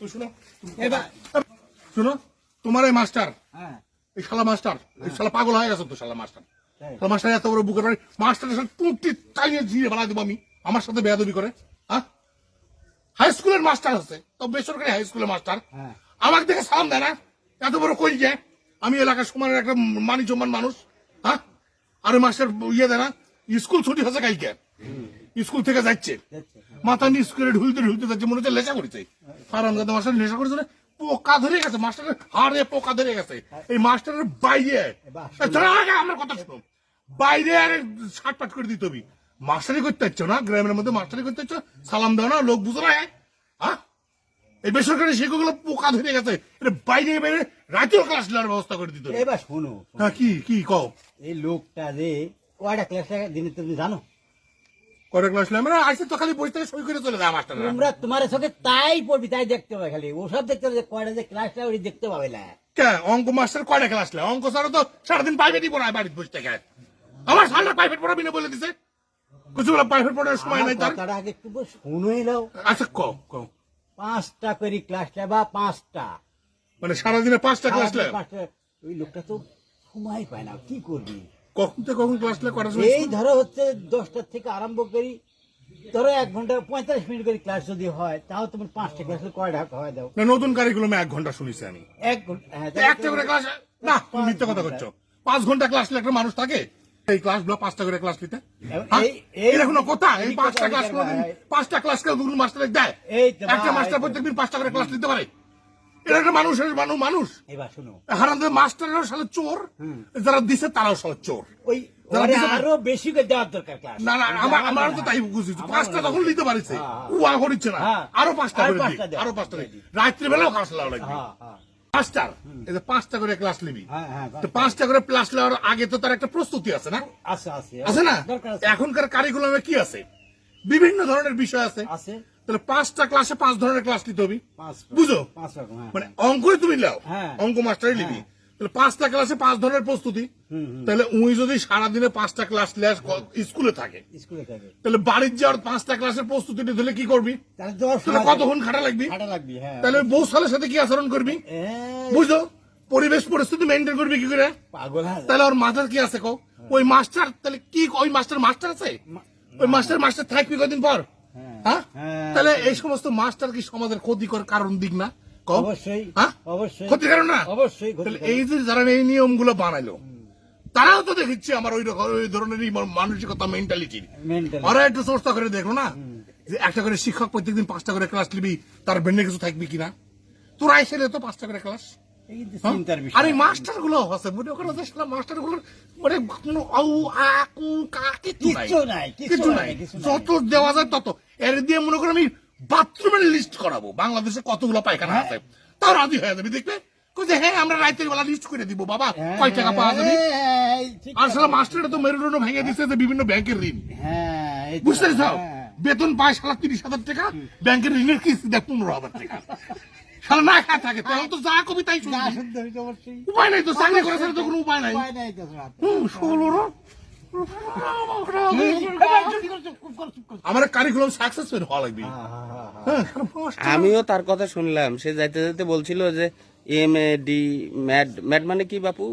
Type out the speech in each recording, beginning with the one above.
শুনো শুনো তোমার এই মাস্টার হ্যাঁ। এই শালা মাস্টার এই শালা পাগল হয়ে গেছে তো শালা মাস্টার। শালা মাস্টার এত বড় বুকের বাড়ি মাস্টারের সাথে টুটি দেবো আমি আমার সাথে বেয়াদবি করে হ্যাঁ? হাই স্কুলের মাস্টার আছে তো বেসরকারি হাই স্কুলের মাস্টার। হ্যাঁ। আমাকে দেখে সালাম দেয় না এত বড় কই যে আমি এলাকার সমানের একটা মানি সম্মান মানুষ হ্যাঁ? আর ওই মাস্টার ইয়ে দেয় না স্কুল ছুটি হচ্ছে কালকে। স্কুল থেকে যাচ্ছে। মাথা নিয়ে স্কুলে ঢুলতে ঢুলতে যাচ্ছে মনে হচ্ছে লেসা করেছে কারণ মাস্টার নেশা করেছে পোকা ধরে গেছে মাস্টারের হাড়ে পোকা ধরে গেছে। এই মাস্টারের বাইরে। আমার কথা শুনো। বাইরে আরে শার্ট পাট করে দিতে হবে। মাস্টারি করতে চাচ্ছ না গ্রামের মধ্যে মাস্টারি করতে চাচ্ছ সালাম দাও না লোক বুঝো না হ্যাঁ? এই বেসরকারি শিক্ষকগুলো পোকা ধরে গেছে। এটা বাইরে বাইরে রাতেও ক্লাস নেওয়ার ব্যবস্থা করে দিতে এবার শোনো শোনো। হ্যাঁ কি কি কও। এই লোকটা যে কয়টা ক্লাস দিনে তুমি জানো? ক্লাস মানে আসে তো খালি বই সই করে চলে যায় মাস্টাররা তোমরা তোমার সাথে তাই পড়বি তাই দেখতে পাবে খালি। ওসব দেখতে পাবে কয়টা যে ক্লাসটা ওই দেখতে পাবে না। কে? অঙ্ক মাস্টার কয়টা ক্লাস নেয়? অঙ্ক স্যার তো সারাদিন প্রাইভেটই পড়ায় বাড়িতে বসে থেকে। আমার সামনে প্রাইভেট পড়াবি না বলে দিছে। কিছু বলে প্রাইভেট পড়ার সময় নাই আমার তার আগে একটু শুনোই নাও। আচ্ছা কও কও। পাঁচটা করে ক্লাস বা পাঁচটা। মানে সারাদিনে পাঁচটা ক্লাস ওই লোকটা তো সময় পায় না কি করবি? কখন থেকে কখন ক্লাস সময় এই ধরো হচ্ছে দশটার থেকে আরম্ভ করি। ধরো এক ঘণ্টা পঁয়তাল্লিশ মিনিট করে ক্লাস যদি হয় তাও তোমার পাঁচটা ক্লাস কয়টা হয় দাও। না নতুন কারিকুলামে এক ঘণ্টা শুনিছি আমি। এক ঘণ্টা হ্যাঁ, একটা করে ক্লাস না তুমি মিথ্যে কথা করছ পাঁচ ঘণ্টা ক্লাস নিলে একটা মানুষ থাকে এই ক্লাসগুলো পাঁচটা করে ক্লাস নিতে। হ্যাঁ? এই- এই- কথা এই পাঁচটা ক্লাস। পাঁচটা ক্লাস কেউ মাস্টার দেয়। একটা মাস্টার প্রত্যেকদিন পাঁচটা করে ক্লাস নিতে পারে। এটা একটা মানুষের মানুষ মানুষ। এবার শোনো। হারান মাস্টাররাও সালে চোর যারা দিছে তারাও সালে চোর। ওই যারা ওরে দিছে না- আরও বেশি করে দেওয়ার দরকার ক্লাস না না আমার আমার তো তাই বুঝেছি পাঁচটা তখন নিতে পারিছে। হ্যাঁ, উয়া করিচ্ছে না। হ্যাঁ। আরও পাঁচটা করে। আরও পাঁচটা ক্লাস নেওয়া লাগবে হ্যাঁ হ্যাঁ। মাস্টার এই যে পাঁচটা করে ক্লাস নিবি। হ্যাঁ, হ্যাঁ, তো পাঁচটা করে ক্লাস নেওয়ার আগে তো তার একটা প্রস্তুতি আছে না? আছে আছে আছে না? এখনকার কারিকুলামে কি আছে? বিভিন্ন ধরনের বিষয় আছে। আছে। তাহলে পাঁচটা ক্লাসে পাঁচ ধরনের ক্লাস নিতে হবে। বুঝো? হ্যাঁ মানে অঙ্কই তুমি নাও। হ্যাঁ। অঙ্ক মাস্টারই নিবি। তাহলে পাঁচটা ক্লাসে পাঁচ ধরনের প্রস্তুতি। তাহলে উই যদি সারাদিনে পাঁচটা ক্লাস স্কুলে থাকে। স্কুলে থাকে। তাহলে বাড়ির যাওয়ার পাঁচটা ক্লাসের প্রস্তুতি নিতে কি করবি? কতক্ষণ খাটা লাগবি? হ্যাঁ। তাহলে বউ সালের সাথে কি আচরণ করবি? বুঝলো পরিবেশ পরিস্থিতি মেনটেন করবি কি করে? হ্যাঁ। তাহলে ওর মাস্টার কি আছে কো ওই মাস্টার তাহলে কি ওই মাস্টার মাস্টার আছে? ওই মাস্টার মাস্টার থাকবি কদিন পর? হ্যাঁ? হ্যাঁ। তাহলে এই সমস্ত মাস্টার কি সমাজের ক্ষতিকর কারণ দিক না? অবশ্যই হ্যাঁ? অবশ্যই। ক্ষতির কারণ না? অবশ্যই। এই যে যারা এই নিয়মগুলো বানাইলো তারাও তো দেখেছি আমার ওই ওই ধরনেরই মানসিকতা মেন্টালিটি মেন্টাল ওরা একটু চেষ্টা করে দেখল না? যে একটা করে শিক্ষক প্রত্যেকদিন পাঁচটা করে ক্লাস নিবি তার বেন্ডে কিছু থাকবি কিনা? তোরা এসে তো পাঁচটা করে ক্লাস হ্যাঁ? চিন্তার বিষয়। আর এই মাস্টারগুলো আছে মনে করো যে মাস্টারগুলো মানে কোনো আউ আ কু কা কিচ্ছু নাই। কিচ্ছু নাই, কিচ্ছু কিচ্ছু নাই, নাই। কিচ্ছু নাই। যত দেওয়া যায় তত। এর দিয়ে মনে করো আমি বাথরুমের লিস্ট করাবো। বাংলাদেশে কতগুলো পায়খানা আছে? তাও রাজি হয়ে যাবে দেখবে? যে হ্যাঁ আমরা রাতের বেলা লিস্ট করে দিব বাবা। কয় টাকা পাওয়া যাবে? হ্যাঁ, আর মাস্টারটা তো মেরুদণ্ড ভেঙে দিচ্ছে যে বিভিন্ন ব্যাংকের ঋণ। হ্যাঁ বুঝতে পেরেছ? হ্যাঁ। বেতন পায় সালা তিরিশ হাজার টাকা ব্যাংকের ঋণের কিস্তি দেয় পনেরো হাজার টাকা। সালা না খা থাকে তখন তো যা কবি তাই শুনবি। শুনতে হইতো অবশ্যই উপায় নাই তো চাকরি করে ছাড়া তো কোনো উপায় নাই। উপায় নাই তো হুম, ষোলো আমার কারিকুলাম সাকসেসফুল হওয়া লাগবে। আমিও তার কথা শুনলাম। সে যাইতে যাইতে বলছিল যে M A D mad mad মানে কি বাপু?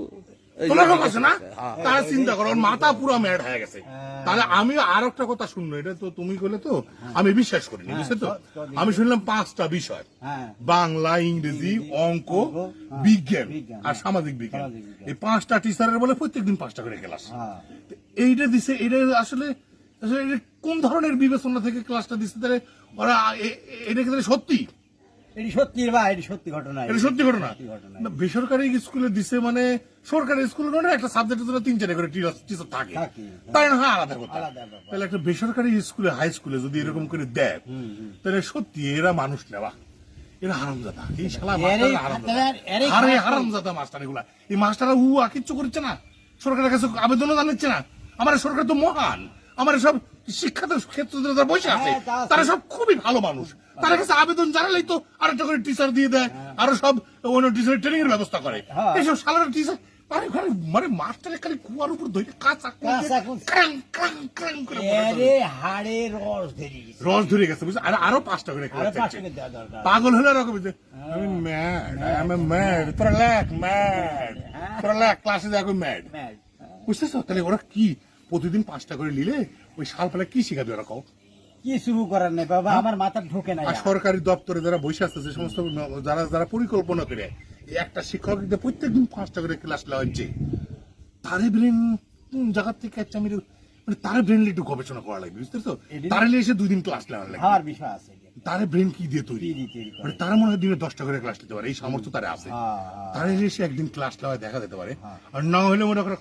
তোমার লোক আছে না? হ্যাঁ। তারা চিন্তা করো মাথা পুরো ম্যাড হয়ে গেছে। তাহলে আমি আর একটা কথা শুনলো এটা তো তুমি করলে তো আমি বিশ্বাস করিনি বুঝছ তো? আমি শুনলাম পাঁচটা বিষয়। হ্যাঁ। বাংলা ইংরেজি অঙ্ক বিজ্ঞান আর সামাজিক বিজ্ঞান। এই পাঁচটা টিচারের বলে প্রত্যেকদিন পাঁচটা করে ক্লাস হ্যাঁ। এইটা দিছে এটা আসলে আসলে কোন ধরনের বিবেচনা থেকে ক্লাসটা দিচ্ছে তাহলে ওরা এটা কি সত্যি? এটি সত্যি বা এটি সত্যি ঘটনা? এটা সত্যি ঘটনা? না, বেসরকারি স্কুলে দিছে মানে সরকারি স্কুলে মানে একটা সাবজেক্টের জন্য তিন চারটে করে টিচার থাকে। থাকে, তাই না? হ্যাঁ আলাদা কথা। আলাদা ব্যাপার। তাহলে একটা বেসরকারি স্কুলে হাই স্কুলে যদি এরকম করে দেয় তাহলে সত্যি এরা মানুষ নেওয়া এরা হারামজাদা। এই শালা এরই- মাস্টাররা হারামজাদা। এর- এরই আরে খারাপ- হারামজাদা মাস্টার এগুলা। এই মাস্টাররা উ আ করছে না। সরকারের কাছে আবেদনও জানাচ্ছে না। আমার সরকার তো মহান। আমার সব শিক্ষাতে ক্ষেত্রে যারা বসে আছে হ্যাঁ, আছে। তারা সব খুবই ভালো মানুষ। তার কাছে আবেদন জানালেই তো আরেকটা করে টিচার দিয়ে দেয় আরও সব অন্য টিচার ট্রেনিং এর ব্যবস্থা করে। হ্যাঁ। এইসব টিচার আরে মানে মাস্টারে খালি কুয়ার উপর ধরে কাঁচা কাঁচা ক্রাং ক্রাং ক্রাং করে পড়ে হাড়ে রস ধরে গেছে। রস ধরে গেছে বুঝছ আর আরও পাঁচটা করে পাগল হলে এরকম যে আমি ম্যাড আমি ম্যাড তোরা লেখ ম্যাড তোরা লেখ ক্লাসে দেখো ম্যাড। বুঝতেছো? তাহলে ওরা কি প্রতিদিন পাঁচটা করে নিলে ওই সাল ফেলে কি শিখাবে ওরা কও? কি শুরু করার নেই বাবা? আমার মাথা ঢোকে না আর সরকারি দপ্তরে যারা বসে আছে যে সমস্ত যারা যারা পরিকল্পনা করে একটা শিক্ষক প্রত্যেক দিন পাঁচটা করে ক্লাস নেওয়া হচ্ছে তারে ব্রেন জায়গার থেকে একটা আমি মানে তারে ব্রেন একটু গবেষণা করা লাগবে বুঝতে তো তারে নিয়ে এসে দুই দিন ক্লাস নেওয়া লাগবে। হওয়ার বিষয় আছে। তারে ব্রেন কি দিয়ে তৈরি? তৈরি, তৈরি মানে তারা মনে হয় দিনে দশটা করে ক্লাস নিতে পারে এই সামর্থ্য তারা আছে। হ্যাঁ, হ্যাঁ। তারে এসে একদিন ক্লাস নেওয়া দেখা যেতে পারে। আর না হলে মনে করে